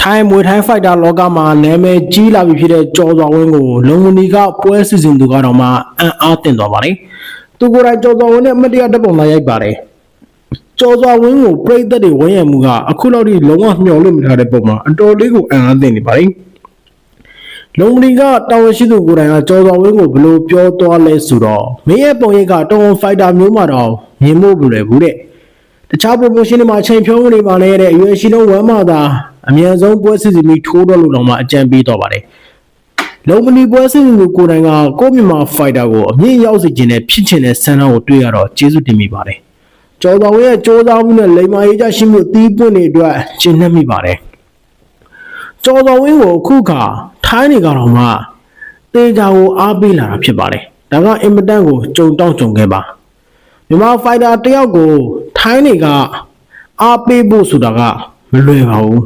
ထိုင်းမွေထိုင်းဖိုက်တာလောကမှာနာမည်ကြီးလာပြီဖြစ်တဲ့ကျော်စွာဝင်းကိုလုံမနီကပွဲစီစဉ်သူကတော့မှအံ့အားသင့်သွားပါတယ်။သူကိုယ်တိုင်ကျော်စွာဝင်းနဲ့အမတ်တရားတပ်ပုံလာရိုက်ပါတယ်။ကျော်စွာဝင်းကိုပြိသက်တွေဝန်းရံမှုကအခုလောက်ထိလုံးဝမျှော်လင့်မထားတဲ့ပုံမှာအတော်လေးကိုအံ့အားသင့်နေပါတယ်။လုံမနီကတာဝန်ရှိသူကိုယ်တိုင်ကကျော်စွာဝင်းကိုဘယ်လိုပြောသွားလဲဆိုတော့မင်းရဲ့ပုံရိပ်ကတော်ဝန်ဖိုက်တာမျိုးမှတော့မြင်ဖို့မလွယ်ဘူးတဲ့။ တခြား promotion တွေမှာအချိန်ဖြုံးနေပါလေတဲ့အရွယ်ရှိဆုံးဝမ်းမသာအမြန်ဆုံးပွဲစီစဉ်ပြီးထိုးတော့လို့တော့မှအကြံပေးတော့ပါတယ်။လုံမနီပွဲစီစဉ်သူကိုယ်တိုင်ကကိုယ့်မြန်မာ fighter ကိုအမြင့်ရောက်စေခြင်းနဲ့ဖြစ်ချင်တဲ့ဆန္ဒကိုတွေ့ရတော့ကျေးဇူးတင်မိပါတယ်။ကျော်တော်ဝင်းရဲ့စ조사မှုနဲ့လိမ္မာရေးကြရှိမှုအသီးပွင့်တွေအတွက်ရှင်းနှက်မိပါတယ်။ကျော်တော်ဝင်းကိုအခုခါထိုင်းနေကတော့မှတေချာကိုအားပေးလာတာဖြစ်ပါတယ်။ဒါကအင်မတန်ကိုကြုံတောင့်ကြုံခဲ့ပါ။မြန်မာဖိုက်တာတယောက်ကို ထိုင်းတွေကအားပေးဖို့ဆိုတာကမလွယ်ပါဘူး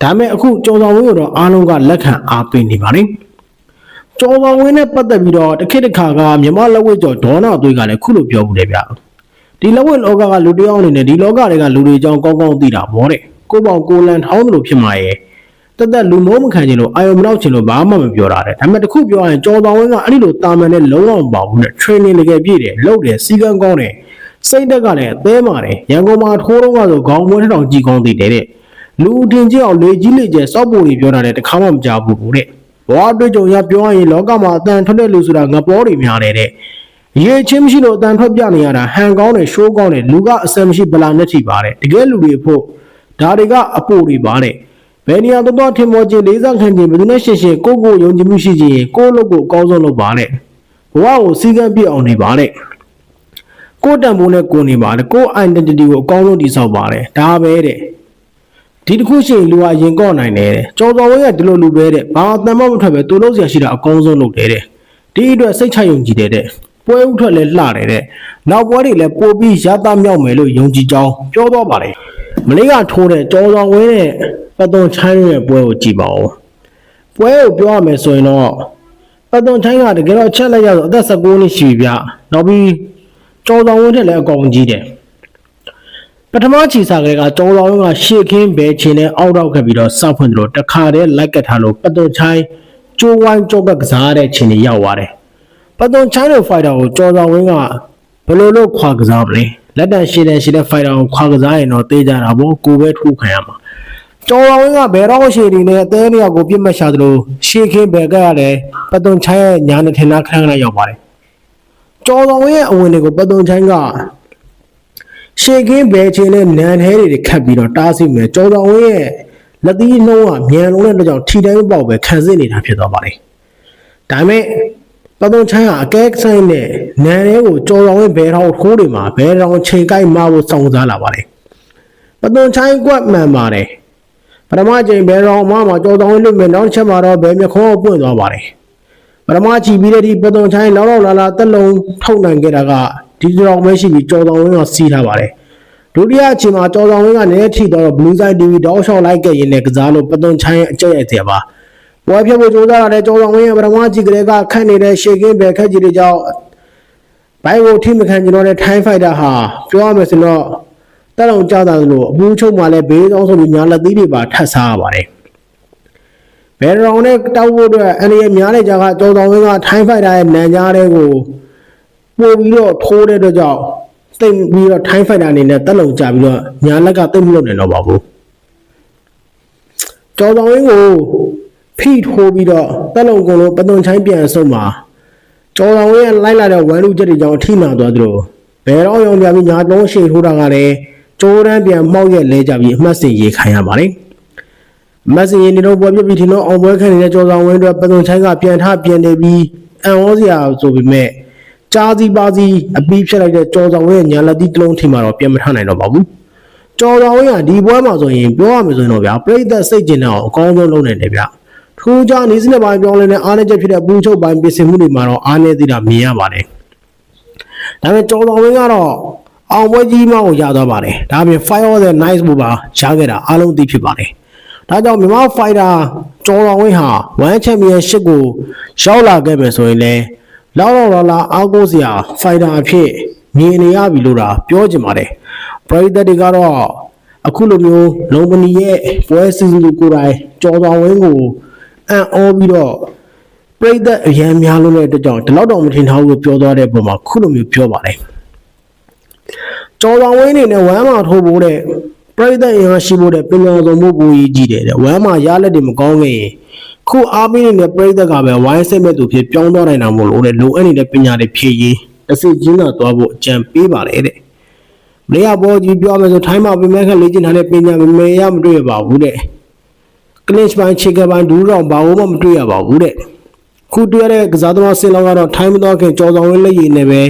ဒါပေမဲ့အခုကျော်တော်ဝင်းကိုတော့အားလုံးကလက်ခံအားပေးနေပါတယ်ကျော်တော်ဝင်းနဲ့ပတ်သက်ပြီးတော့တစ်ခေတ်တစ်ခါကမြန်မာလက်ဝဲကျော်ဒေါနာသွေးကလည်းခုလိုပြောမှုတယ်ဗျဒီလက်ဝဲလောကကလူတစ်ယောက်အနေနဲ့ဒီလောကတွေကလူတွေအကြောင်းကောင်းကောင်းသိတာဗောတဲ့ကိုယ့်ပေါင်ကိုယ်လန်ထောင်းသလိုဖြစ်မှာရဲ့တက်တက်လူမိုးမခံချင်လို့အာယုံမနောက်ချင်လို့ဘာမှမပြောတာတဲ့ဒါပေမဲ့တခုပြောရရင်ကျော်တော်ဝင်းကအဲ့ဒီလိုတာမန်နဲ့လုံးဝမပါဘူးနဲ့ training တကယ်ပြည့်တယ်လုပ်တယ်စီကံကောင်းတယ် စိတ်တက်ကလည်းအသေးမာတယ်ရန်ကုန်မှာထိုးတော့ကဆိုခေါင်းမွေးထောင်ကြည့်ကောင်းသိတယ်တဲ့လူအထင်ကြီးအောင်လေကြီးလေကျစောက်ပေါ်ကြီးပြောတာတဲ့တခါမှမကြားဘူးဘူးတဲ့ဘဝတွေ့ကြုံရပြောရရင်လောကမှာအတန်ထွက်တဲ့လူဆိုတာငပေါ်တွေများတယ်တဲ့ရေချင်းမရှိလို့အတန်ထွက်ပြနေရတာဟန်ကောင်းတယ်ရှိုးကောင်းတယ်လူကအစံမရှိဗလာနဲ့ထိပါတဲ့တကယ်လူတွေဖို့ဒါတွေကအပိုတွေပါတဲ့ဘယ်နေရာတော့တော့ထင်ပေါ်ခြင်းလေးစားခံခြင်းဘယ်သူနဲ့ရှင်းရှင်းကိုယ့်ကိုယ်ယုံကြည်မှုရှိခြင်းကိုယ့်လုပ်ကိုအကောင်းဆုံးလုပ်ပါတဲ့ဘဝကိုစီကံပြည့်အောင်နေပါတဲ့ ကိုယ့်တန်ဖိုးနဲ့ကိုယ်နေပါတဲ့ကိုယ့် identity ကိုအကောင်းဆုံးတည်ဆောက်ပါတဲ့ဒါပဲတဲ့ဒီတစ်ခုရှိရင်လူဟာရင်ကော့နိုင်တယ်တဲ့ကြော်တော်ဝင်းကဒီလိုလူပဲတဲ့ဘာအတန်မှမထွက်ပဲသူလို့ဆရာရှိတာအကောင်းဆုံးလုပ်တယ်တဲ့ဒီအတွက်စိတ်ချယုံကြည်တယ်တဲ့ပွဲဥထွက်လဲလှတယ်တဲ့နောက်ပွဲတွေလည်းပို့ပြီးရတာမြောက်မယ်လို့ယုံကြည်ကြောင်းပြောတော့ပါတယ်မလေးကထိုးတဲ့ကြော်တော်ဝင်းနဲ့ပတ်သွန်ချိုင်းရဲ့ပွဲကိုကြည့်ပါဦးပွဲကိုပြောရမယ်ဆိုရင်တော့ပတ်သွန်ချိုင်းကတကယ်တော့ချက်လိုက်ရဆိုအသက်16နှစ်ရှိပြီဗျနောက်ပြီး ကြော်တော်ဝင်းထက်လည်းအကောင်ကြီးတယ်ပထမချီစားကလေးကကြော်တော်ဝင်းကရှေ့ခင်းဘဲချင်နဲ့အောက်တော့ခဲ့ပြီးတော့စောက်ဖွင့်တယ်လို့တခါတည်းလိုက်ကတ်ထားလို့ပတ်သွန်ချိုင်းကျိုးဝိုင်းကြောက်ကကစားတဲ့ချိန်ကြီးရောက်သွားတယ်ပတ်သွန်ချိုင်းလိုဖိုက်တာကိုကြော်ဆောင်ဝင်းကဘယ်လိုလုပ်ခွာကစားမလဲလက်တန်ရှည်တယ်ရှည်တဲ့ဖိုက်တာကိုခွာကစားရင်တော့တေးကြတာပေါ့ကိုပဲထိုးခံရမှာကြော်ဆောင်ဝင်းကဘယ်တော့ရှည်နေနဲ့အသေးလေးကိုပြစ်မှတ်ရှာသလိုရှေ့ခင်းဘယ်ကရတယ်ပတ်သွန်ချိုင်းရဲ့ညာနဲ့ထင်သားခဏခဏရောက်ပါတယ် ကြော်ဆောင်ဝင်းရဲ့အဝင်တွေကိုပတ်သွန်ချိုင်းကရှေ့ခင်းဘယ်ချင်းနဲ့နန်ထဲတွေခတ်ပြီးတော့တားဆီးမယ်ကြော်ဆောင်ဝင်းရဲ့လက်သီးနှုံးကမြန်လုံးတဲ့အတွက်ကြောင့်ထီတိုင်းပေါက်ပဲခံစစ်နေတာဖြစ်သွားပါတယ်ဒါပေမဲ့ပသွန်ချမ်းကအကဲဆိုင်နဲ့နန်ရဲကိုကြော်တော်ဝင်ဘဲထောင်ထိုးတွေမှာဘဲထောင်ချိန်ကိုက်မဖို့စောင့်စားလာပါတယ်ပသွန်ချိုင်းကွက်မှန်ပါတယ်ပထမချိန်ဘဲထောင်မမှာကြော်တော်ဝင်လွတ်မယ်နောက်တစ်ချက်မှာတော့ဘဲမြခေါင်းပွင့်သွားပါတယ် ပထမချီပြီးတဲ့ဒီပသွန်ချိုင်းလောက်လောက်လာလာတက်လုံးထုတ်နိုင်ခဲ့တာကဒီကြောင်ပဲရှိပြီးကြော်တော်ဝင်ကစီးထားပါတယ်ဒုတိယအချိန်မှာကြော်တော်ဝင်ကလည်းထိတော့ Blue Side TV တောက်လျှောက်လိုက်ခဲ့ရင်လည်းကစားလို့ပသွန်ချိုင်းအကျက်ရိုက်တယ်ပါပွဲဖြတ်ဖို့ကြိုးစားရတဲ့ကျောင်းဆောင်ဝင်းရဲ့ပထမကြီးကလေးကခတ်နေတဲ့ရှေကင်းဘယ်ခက်ကြီးတွေကြောင့်ဘိုင်ကိုထိမခံကျွန်တော်တဲ့ထိုင်းဖိုက်တာဟာပြောရမယ်ဆိုတော့တက်အောင်ကြားတာလို့အပူချုပ်မှလည်းဘေးဆောင်ဆိုပြီးညာလက်သီးတွေပါထပ်စားရပါတယ် ဘယ်ရောင်နဲ့တောက်ဖို့အတွက်အန်ဒီရဲ့များတဲ့ကြားကကျောင်းဆောင်ဝင်းကထိုင်းဖိုက်တာရဲ့နန်ကြားတဲ့ကိုပို့ပြီးတော့ထိုးတဲ့အတွက်ကြောင့်တိတ်ပြီးတော့ထိုင်းဖိုက်တာအနေနဲ့တက်လုံကြပြီးတော့ညာလက်ကတိတ်မလို့နေတော့ပါဘူးကျော်တော်ဝင်းကိုဖိထိုးပြီးတော့တက်လုံကုံလုံးပသွန်ချိုင်းပြန်ဆုံးမှာကျော်တော်ဝင်းရဲ့လိုက်လာတဲ့ဝမ်လူချက်တွေကြောင့်အထိနာသွားသလိုဘယ်တော့ရောင်ပြပြီးညာလုံးရှိထိုးတာကလည်းကျိုးရမ်းပြန်မှောက်ရက်လဲကြပြီးအမှတ်စင်ရေခံရပါတယ်အ မှတ်စင်ရေနေတော့ပွဲပြပြီးထင်တော့အောင်ပွဲခံနေတဲ့ကျော်တော်ဝင်းတို့ပသွန်ချိုင်းကပြန်ထပြန်နေပြီးအံ့ဩစရာဆိုပေမဲ့ကြားစီပါစီအပီးဖြစ်လိုက်တဲ့ကျော်တော်ဝင်းရဲ့ညာလက်သီးတစ်လုံးထိမှတော့ပြန်မထနိုင်တော့ပါဘူးကျော်တော်ဝင်းကဒီပွဲမှာဆိုရင်ပြောရမယ်ဆိုရင်တော့ဗျာပြိသက်စိတ်ကျင်တော့အကောင်းဆုံးလုပ်နိုင်တယ်ဗျထူးခြားနေစနစ်ပိုင်းပြောင်းလဲတဲ့အားနည်းချက်ဖြစ်တဲ့ပူချုပ်ပိုင်းပြင်ဆင်မှုတွေမှာတော့အားနည်းသေးတာမြင်ရပါတယ်ဒါပေမဲ့ကျော်တော်ဝင်းကတော့အောင်ပွဲကြီးမှကိုရသွားပါတယ်ဒါပြင် fire of the nice ဘူပါရခဲ့တာအားလုံးသိဖြစ်ပါတယ် ဒါကြောင့်မြန်မာ fighter ကျော်တော်ဝင်းဟာ1 championship ကိုရောက်လာခဲ့မယ်ဆိုရင်လည်းလောက်လောက်လာလာအားကိုးစရာ fighter အဖြစ်မြင်နေရပြီလို့တာပြောချင်ပါတယ်ပရိသတ်တွေကတော့အခုလိုမျိုးလုံပနီရဲ့ပွဲစီစဉ်သူကိုယ်တိုင်ကြော်တော်ဝင်းကိုအံ့ဩပြီးတော့ပြိသက်အရန်များလို့တဲ့အတွက်ကြောင့်ဒီလောက်တော့မထင်ထားဘူးလို့ပြောသွားတဲ့ပုံမှာခုလိုမျိုးပြောပါတယ်ကြော်တော်ဝင်းနေနဲ့ဝမ်းမာထိုးဖို့တဲ့ ပြိသက်အရန်ရှိဖို့တဲ့ပညာစုံမှုပူကြီးကြီးတယ်တဲ့ဝမ်းမာရလက်တွေမကောင်းခဲ့ရင်ခုအားပေးနေတဲ့ပြိသက်ကပဲဝိုင်းစိတ်မဲ့သူဖြစ်ပြောင်းသွားနိုင်တာမို့လို့တဲ့လိုအပ်နေတဲ့ပညာတွေဖြည့်ရေးတစ်စိချင်းကသွားဖို့အကြံပေးပါတယ်တဲ့မရဘောကြီးပြောမယ်ဆိုထိုင်းမှာပြင်မဲ့ခက်လေ့ကျင့်ထားတဲ့ပညာမမေရမတွေ့ရပါဘူးတဲ့ကလစ်ပိုင်းချေကပိုင်းဒူးတော့ဘာလို့မှမတွေ့ရပါဘူးတဲ့ခုတွေ့ရတဲ့ကစားသမားစင်လောက်ကတော့ထိုင်းမတော့ခင်ကြော်ဆောင်ဝင်းလက်ရည်နဲ့ပဲ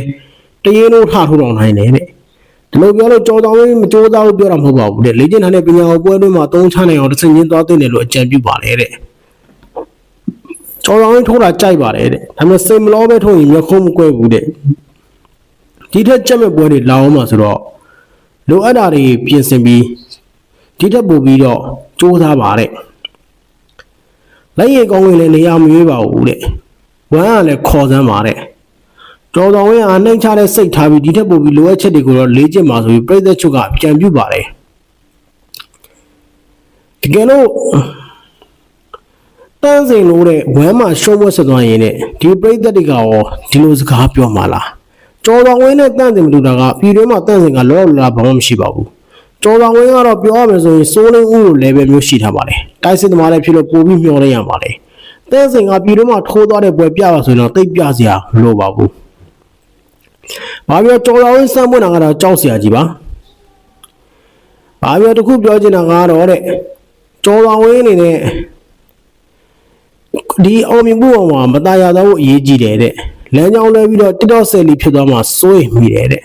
တရေလို့ထထိုးတော်နိုင်တယ်တဲ့ ဒီလိုပြောလို့ကြော်ဆောင်ဝင်းမကြိုးစားဘူးပြောတာမဟုတ်ပါဘူးတဲ့လေ့ကျင့်ထားတဲ့ပညာကိုပွဲတွင်းမှာသုံးချနိုင်အောင်တစ်စင်းချင်းသွားသိတယ်လို့အကြံပြုပါတယ်တဲ့ကြော်ဆောင်ဝင်းထိုးတာကြိုက်ပါတယ်တဲ့ဒါပေမဲ့စိတ်မလောပဲထိုးရင်မျက်ခုံးမကွဲဘူးတဲ့ဒီထက်ကြက်မဲ့ပွဲတွေလာအောင်မှာဆိုတော့လိုအပ်တာတွေပြင်ဆင်ပြီးဒီထက်ပိုပြီးတော့စူးစမ်းပါတဲ့လက်ရည်ကောင်းဝင်လည်းနေရာမရွေးပါဘူးတဲ့ဝမ်းကလည်းခေါ်စမ်းပါတဲ့ တော်တော်ဝင်အားနှိမ့်ချတဲ့စိတ်ထားပြီးဒီထက်ပိုပြီးလိုအပ်ချက်တွေကိုတော့လေ့ကျင့်ပါဆိုပြီးပြိသက်ချုပ်ကပြန်ပြုပါတယ်တကယ်လို့တန်းစင်လို့တဲ့ဝမ်းမှာရှုံးဝက်ဆက်သွားရင်တဲ့ဒီပြိသက်တွေကရောဒီလိုစကားပြောမှလားကျော်တော်ဝင်းနဲ့တန့်စင်မတူတာကပြည်တွင်းမှာတန့်စင်ကလောလောလာဘာမှမရှိပါဘူးကျော်တော်ဝင်းကတော့ပြောရမယ်ဆိုရင်စိုးလင်းဦးလို level မျိုးရှိထားပါတယ်တိုက်စစ်သမားလည်းဖြစ်လို့ပိုပြီးမျောလိုက်ရပါတယ်တန့်စင်ကပြည်တွင်းမှာထိုးသွားတဲ့ပွဲပြပါဆိုရင်တော့တိတ်ပြစရာမလိုပါဘူး ဘာပြောကျော်တော်ဝင်းစမ်းပွင့်တာကတော့ကြောက်စရာကြီးပါဘာပြောတစ်ခုပြောချင်တာကတော့တဲ့ကျော်တော်ဝင်းအနေနဲ့ဒီအောင်မြင်မှုအောင်မှာမตายရတော့အရေးကြီးတယ်တဲ့လမ်းကြောင်းလဲပြီးတော့တစ်တော့ဆယ်လီဖြစ်သွားမှစိုးရိမ်မိတယ်တဲ့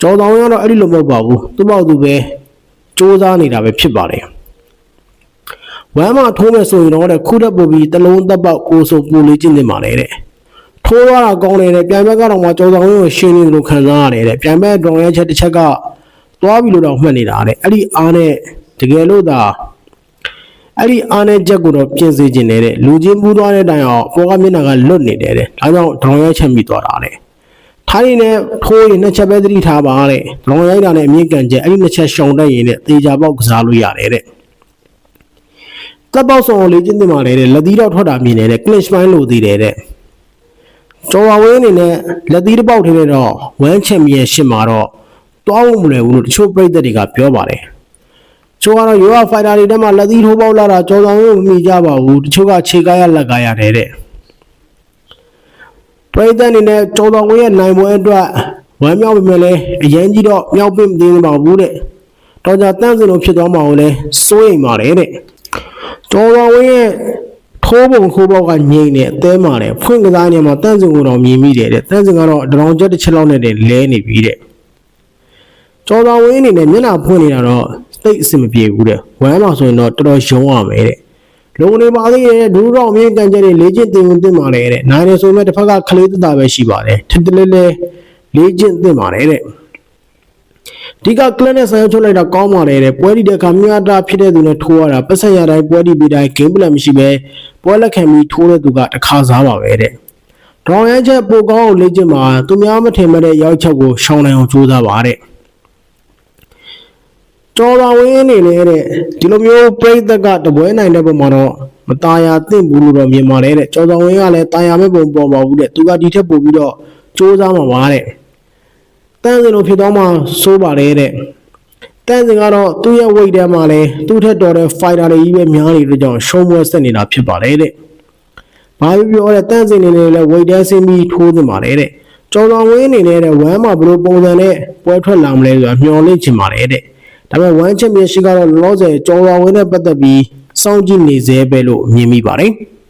ကျော်တော်ဝင်ကတော့အဲ့ဒီလိုမဟုတ်ပါဘူးသူ့ပေါ့သူပဲစူးစမ်းနေတာပဲဖြစ်ပါတယ်ဝမ်းမထိုးမယ်ဆိုရင်တော့တဲ့ခုတက်ပူပြီးတလုံးသက်ပေါက်ကိုဆိုပူလေးကျင့်နေပါလေတဲ့ ထိုးရတာကောင်းတယ်တဲ့ပြန်ဘက်ကတော့မှကျော်တော်ဝင်ကိုရှင်းနေတယ်လို့ခံစားရတယ်တဲ့ပြန်ဘက်ဒေါင်ရဲချက်တစ်ချက်ကသွားပြီလို့တော့မှတ်နေတာတဲ့အဲ့ဒီအားနဲ့တကယ်လို့သာအဲ့ဒီအားနဲ့ချက်ကိုတော့ပြင်စေခြင်းနေတဲ့လူချင်းပူးသွားတဲ့တိုင်အောင်ပေါ်ကမျက်နှာကလွတ်နေတယ်တဲ့ဒါကြောင့်ဒေါင်ရဲချက်မိသွားတာတဲ့ထိုင်းနဲ့ထိုးရင်နှစ်ချက်ပဲသတိထားပါတဲ့ဒေါင်ရိုက်တာနဲ့အမြင့်ကန်ချက်အဲ့ဒီနှစ်ချက်ရှောင်တတ်ရင်တဲ့သေချာပေါက်ကစားလို့ရတယ်တဲ့တပ်ပေါက်ဆောင်လေးချင်းတင်ပါလေတဲ့လက်သီးတော့ထွက်တာမြင်နေတဲ့ clish ပိုင်းလို့သေးတယ်တဲ့ ကျော်ဝဝင်းအနေနဲ့လက်သီးတစ်ပေါက်ထဲနဲ့တော့ဝမ်းချန်ပီယံရှစ်မှာတော့တွားဖို့မလွယ်ဘူးလို့တချို့ပြည်သက်တွေကပြောပါတယ်ချို့ကတော့ရိုးရဖိုင်တာတွေထဲမှာလက်သီးထိုးပေါက်လာတာကြော်ဆောင်လို့မမိကြပါဘူးတချို့ကခြေကားရလက်ကားရတယ်တဲ့ပရိသတ်အနေနဲ့ကြော်ဆောင်ရဲ့နိုင်ပွဲအတွက်ဝမ်းမြောက်ပေမဲ့လည်းအရင်ကြီးတော့မြောက်ပင့်မသေးပါဘူးတဲ့တော်ကြတန်းစင်လို့ဖြစ်သွားမှာကိုလည်းစိုးရိမ်ပါတယ်တဲ့ကြော်ဆောင်ရဲ့ ထိုးပုံခိုးပေါက်ကငိမ့်နေအသေးမာတယ်ဖွင့်ကစားနေမှာတန်းစင်ကိုတော့မြင်မိတယ်တဲ့တန်းစင်ကတော့ဒရောင်ချက်တစ်ချက်လောက်နဲ့တည်းလဲနေပြီတဲ့ကျော်တော်ဝင်းအနေနဲ့မျက်နှာဖွင့်နေတာတော့သိပ်အဆင်မပြေဘူးတဲ့ဝမ်းမှာဆိုရင်တော့တော်တော်ရုံးရမယ်တဲ့လုံနေပါသေးရဲ့ဒူးတော့အမြင့်ကန်ချက်တွေလေ့ကျင့်သင်ဝင်သင့်ပါလေတဲ့နိုင်နေဆိုမဲ့တစ်ဖက်ကခလေးတတာပဲရှိပါတယ်ထစ်တလဲလဲလေ့ကျင့်သင့်ပါတယ်တဲ့ ဒီကကလစ်နဲ့ဆိုင်ချုပ်လိုက်တာကောင်းပါလေတဲ့ပွဲဒီတဲ့ခါမြတ်တာဖြစ်တဲ့သူနဲ့ထိုးရတာပတ်ဆက်ရတိုင်းပွဲဒီပြီးတိုင်းဂိမ်းပလန်မရှိပဲပွဲလက်ခံပြီးထိုးတဲ့သူကတစ်ခါစားပါပဲတဲ့ဒေါင်ရဲချက်ပိုကောင်းအောင်လေ့ကျင့်မှာသူများမထင်မဲ့တဲ့ရောက်ချက်ကိုရှောင်နိုင်အောင်ကြိုးစားပါတဲ့ ကျော်တော်ဝင်းအနေနဲ့တဲ့ဒီလိုမျိုးပြိသက်ကတပွဲနိုင်တဲ့ပုံမှာတော့မตายာသင့်ဘူးလို့တော့မြင်ပါတယ်တဲ့ကျော်တော်ဝင်းကလည်းตายာမဲ့ပုံပေါ်ပါဘူးတဲ့သူကဒီထက်ပိုပြီးတော့စူးစမ်းမှာပါတဲ့ တန်းစင်လိုဖြစ်တော့မှစိုးပါတယ်တဲ့တန်းစင်ကတော့သူ့ရဲ့ weight ထဲမှာလည်းသူ့ထက်တော်တဲ့ fighter တွေကြီးပဲများနေတဲ့ကြောင့်ရှုံးပွဲဆက်နေတာဖြစ်ပါတယ်တဲ့ဘာပြောပြောတဲ့တန်းစင်နေနေလဲ weight ထဲဆင်းပြီးထိုးနေပါတယ်တဲ့ကျော်တော်ဝင်းအနေနဲ့တဲ့ဝမ်းမှာဘယ်လိုပုံစံနဲ့ပွဲထွက်လာမလဲဆိုတာမျှော်လင့်ချင်ပါတယ်တဲ့ဒါပေမဲ့ဝမ်ချန်ပီယံရှစ်ကတော့လောလောဆယ်ကျော်တော်ဝင်နဲ့ပတ်သက်ပြီးစောင့်ကြည့်နေသေးပဲလို့မြင်မိပါတယ်။